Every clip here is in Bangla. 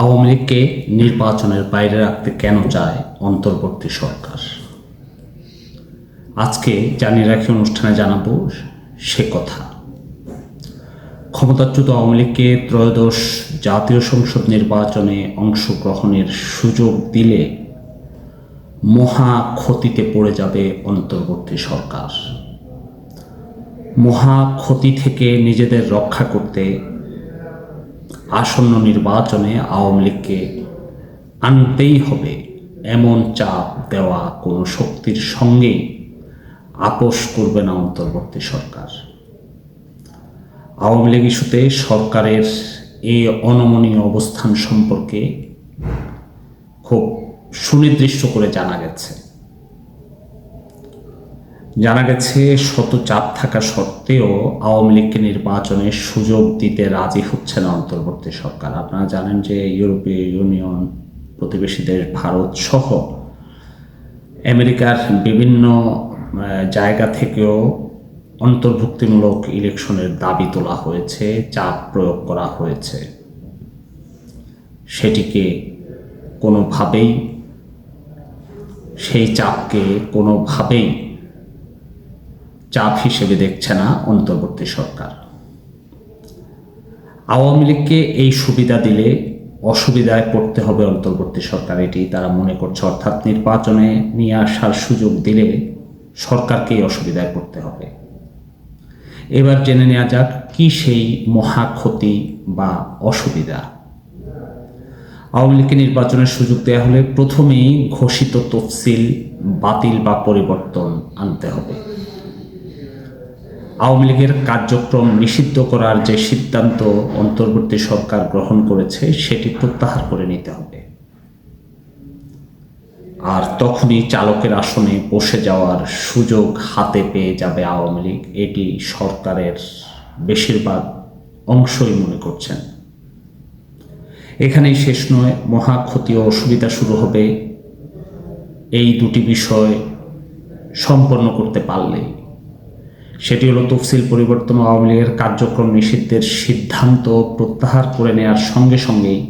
আওয়ামী লীগকে নির্বাচনের বাইরে রাখতে কেন চায় অন্তর্বর্তী সরকার? আজকে জানিয়ে রাখি অনুষ্ঠানে জানাব সে কথা। ক্ষমতাচ্যুত আওয়ামী লীগকে ত্রয়োদশ জাতীয় সংসদ নির্বাচনে অংশগ্রহণের সুযোগ দিলে মহা ক্ষতিতে পড়ে যাবে অন্তর্বর্তী সরকার। মহা ক্ষতি থেকে নিজেদের রক্ষা করতে আসন্ন নির্বাচনে আওয়ামী লীগকে আনতেই হবে এমন চাপ দেওয়া কোনো শক্তির সঙ্গে আপোষ করবে না অন্তর্বর্তী সরকার। আওয়ামী লীগ ইস্যুতে সরকারের এই অনমনীয় অবস্থান সম্পর্কে খুব সুনির্দিষ্ট করে জানা গেছে। জানা গেছে শত চাপ থাকা সত্ত্বেও আওয়ামী লীগকে নির্বাচনে সুযোগ দিতে রাজি হচ্ছে না অন্তর্বর্তী সরকার। আপনারা জানেন যে ইউরোপীয় ইউনিয়ন, প্রতিবেশী দেশ ভারত সহ আমেরিকার বিভিন্ন জায়গা থেকেও অন্তর্ভুক্তিমূলক ইলেকশনের দাবি তোলা হয়েছে, চাপ প্রয়োগ করা হয়েছে। সেটিকে কোনোভাবেই, সেই চাপকে কোনোভাবেই চাপ হিসেবে দেখছে না অন্তর্বর্তী সরকার। আওয়ামী লীগকে এই সুবিধা দিলে অসুবিধায় পড়তে হবে অন্তর্বর্তী সরকার, এটি তারা মনে করছে। অর্থাৎ নির্বাচনে নিয়ে আসার সুযোগ দিলে সরকারকেই অসুবিধায় পড়তে হবে। এবার জেনে নেওয়া যাক কি সেই মহা ক্ষতি বা অসুবিধা। আওয়ামী লীগকে নির্বাচনের সুযোগ দেওয়া হলে প্রথমেই ঘোষিত তফসিল বাতিল বা পরিবর্তন আনতে হবে। আওয়ামী লীগের কার্যক্রম নিষিদ্ধ করার যে সিদ্ধান্ত অন্তর্বর্তী সরকার গ্রহণ করেছে, সেটি প্রত্যাহার করে নিতে হবে। আর তখনই চালকের আসনে বসে যাওয়ার সুযোগ হাতে পেয়ে যাবে আওয়ামী লীগ। এটি সরকারের বেশিরভাগ অংশই মনে করছেন। এখানেই শেষ নয়, মহা ক্ষতি ও অসুবিধা শুরু হবে। এই দুটি বিষয় সম্পন্ন করতে পারলেই সেটি হলো তফসিল পরিবর্তন আওয়ামী লীগের কার্যক্রম নিষিদ্ধের সিদ্ধান্ত প্রত্যাহার করে নেওয়ার সঙ্গে সঙ্গেই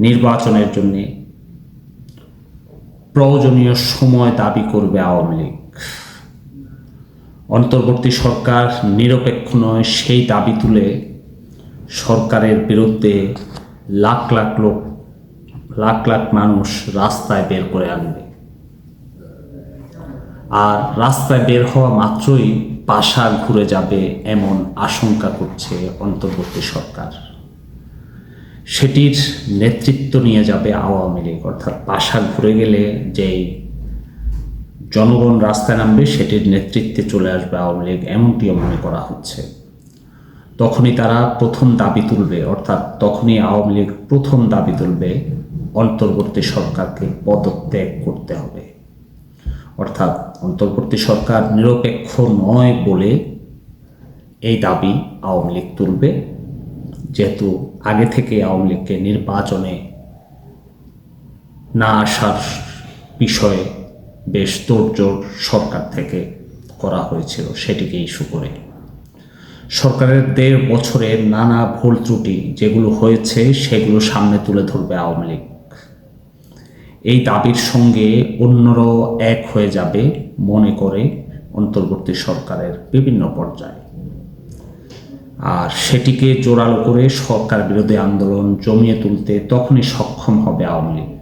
নির্বাচনের জন্য প্রয়োজনীয় সময় দাবি করবে আওয়ামী লীগ। অন্তর্বর্তী সরকার নিরপেক্ষ নয়, সেই দাবি তুলে সরকারের বিরুদ্ধে লাখ লাখ লোক, লাখ লাখ মানুষ রাস্তায় বের করে আনবে। আর রাস্তায় বের হওয়া মাত্রই পাশা ঘুরে যাবে এমন আশঙ্কা করছে অন্তর্বর্তী সরকার। সেটির নেতৃত্ব নিয়ে যাবে আওয়ামী লীগ, অর্থাৎ পাশা ঘুরে গেলে যেই জনগণ রাস্তায় নামবে, সেটির নেতৃত্বে চলে আসবে আওয়ামী লীগ, এমনটিও মনে করা হচ্ছে। তখনই তারা প্রথম দাবি তুলবে, অর্থাৎ তখনই আওয়ামী লীগ প্রথম দাবি তুলবে, অন্তর্বর্তী সরকারকে পদত্যাগ করতে হবে। অর্থাৎ অন্তর্বর্তী সরকার নিরপেক্ষ নয় বলে এই দাবি আওয়ামী লীগ তুলবে। যেহেতু আগে থেকে আওয়ামী লীগকে নির্বাচনে না আসার বিষয়ে বেশ তোড়জোড় সরকার থেকে করা হয়েছিল সেটিকে ইস্যু করে। সরকারের দেড় বছরের নানা ভুল ত্রুটি যেগুলো হয়েছে সেগুলো সামনে তুলে ধরবে আওয়ামী লীগ। এই দাবির সঙ্গে অন্যরাও এক হয়ে যাবে। মনে করে অন্তর্বর্তী সরকারের বিভিন্ন পর্যায়ে। আর সেটিকে জোরালো করে সরকার বিরোধী আন্দোলন জমিয়ে তুলতে তখনই সক্ষম হবে আওয়ামী লীগ।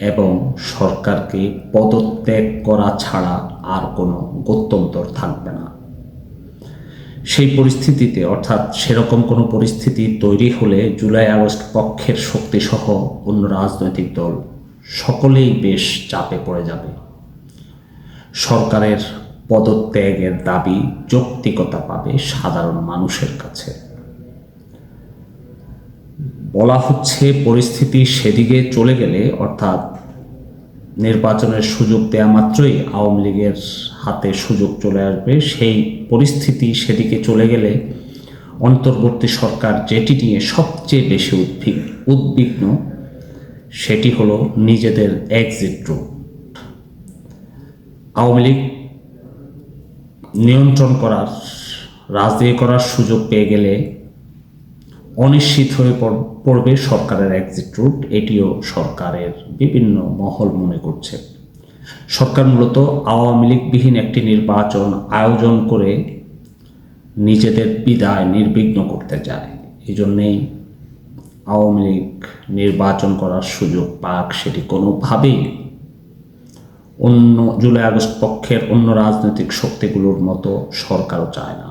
এবং সরকারকে পদত্যাগ করা ছাড়া আর কোনো গত্যন্তর থাকবে না। সেই পরিস্থিতিতে, অর্থাৎ সেরকম কোনো পরিস্থিতি তৈরি হলে জুলাই আগস্ট পক্ষের শক্তিসহ অন্য রাজনৈতিক দল সকলেই বেশ চাপে পড়ে যাবে। সরকারের পদত্যাগের দাবি যৌক্তিকতা পাবে সাধারণ মানুষের কাছে। বলা হচ্ছে পরিস্থিতি সেদিকে চলে গেলে, অর্থাৎ নির্বাচনের সুযোগ দেওয়া মাত্রই আওয়ামী লীগের হাতে সুযোগ চলে আসবে, সেই পরিস্থিতি সেদিকে চলে গেলে অন্তর্বর্তী সরকার যেটি নিয়ে সবচেয়ে বেশি উদ্বিগ, উদ্বিগ্ন, সেটি হলো নিজেদের এক্সিট রুট আওয়ামী লীগ নিয়ন্ত্রণ করার, রাজনীতি করার সুযোগ পেয়ে গেলে অনিশ্চিত হয়ে পড়বে সরকারের এক্সিট রুট এটিও সরকারের বিভিন্ন মহল মনে করছে। সরকার মূলত আওয়ামী লীগবিহীন একটি নির্বাচন আয়োজন করে নিজেদের বিদায় নির্বিঘ্ন করতে চায়। এই জন্যেই আওয়ামী লীগ নির্বাচন করার সুযোগ পাক সেটি কোনোভাবেই অন্য জুলাই আগস্ট পক্ষের অন্য রাজনৈতিক শক্তিগুলোর মতো সরকারও চায় না।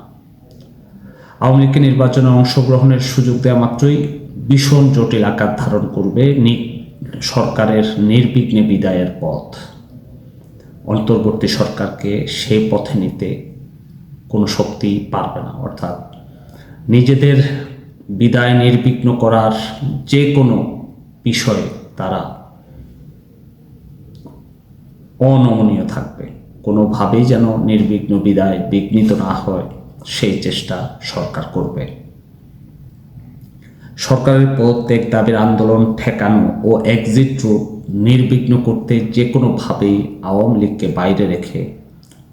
আওয়ামী লীগকে নির্বাচনে অংশগ্রহণের সুযোগ দেওয়া মাত্রই ভীষণ জটিল আকার ধারণ করবে সরকারের নির্বিঘ্নে বিদায়ের পথ। অন্তর্বর্তী সরকারকে সেই পথে নিতে কোনো শক্তি পারবে না। অর্থাৎ নিজেদের বিদায় নির্বিঘ্ন করার যে কোনো বিষয়ে তারা অনমনীয় থাকবে। কোনোভাবেই যেন নির্বিঘ্ন বিদায় বিঘ্নিত না হয়, সেই চেষ্টা সরকার করবে। সরকারের প্রত্যেক দাবির আন্দোলন ঠেকানো ও এক্সিট রুট নির্বিঘ্ন করতে যে কোনোভাবেই আওয়ামী লীগকে বাইরে রেখে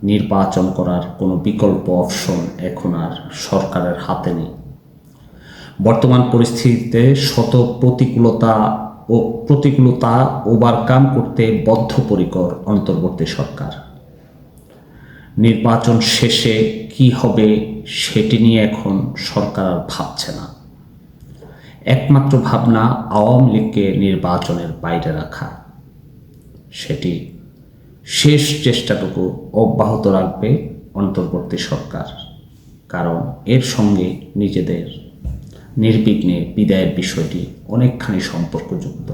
নির্বাচন করার কোনো বিকল্প অপশন এখন আর সরকারের হাতে নেই। বর্তমান পরিস্থিতিতে শত প্রতিকূলতা ও প্রতিকূলতা ওভারকাম করতে বদ্ধপরিকর অন্তর্বর্তী সরকার। নির্বাচন শেষে কি হবে সেটি নিয়ে এখন সরকার আর ভাবছে না। একমাত্র ভাবনা আওয়ামী লীগকে নির্বাচনের বাইরে রাখা। সেটি শেষ চেষ্টাটুকু অব্যাহত রাখবে অন্তর্বর্তী সরকার। কারণ এর সঙ্গে নিজেদের নির্বিঘ্নে বিদায়ের বিষয়টি অনেকখানি সম্পর্কযুক্ত।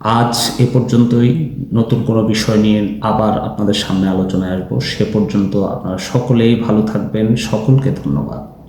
আজ এ পর্যন্তই। নতুন কোনো বিষয় নিয়ে আবার আপনাদের সামনে আলোচনায় আসব। সে পর্যন্ত আপনারা সকলেই ভালো থাকবেন। সকলকে ধন্যবাদ।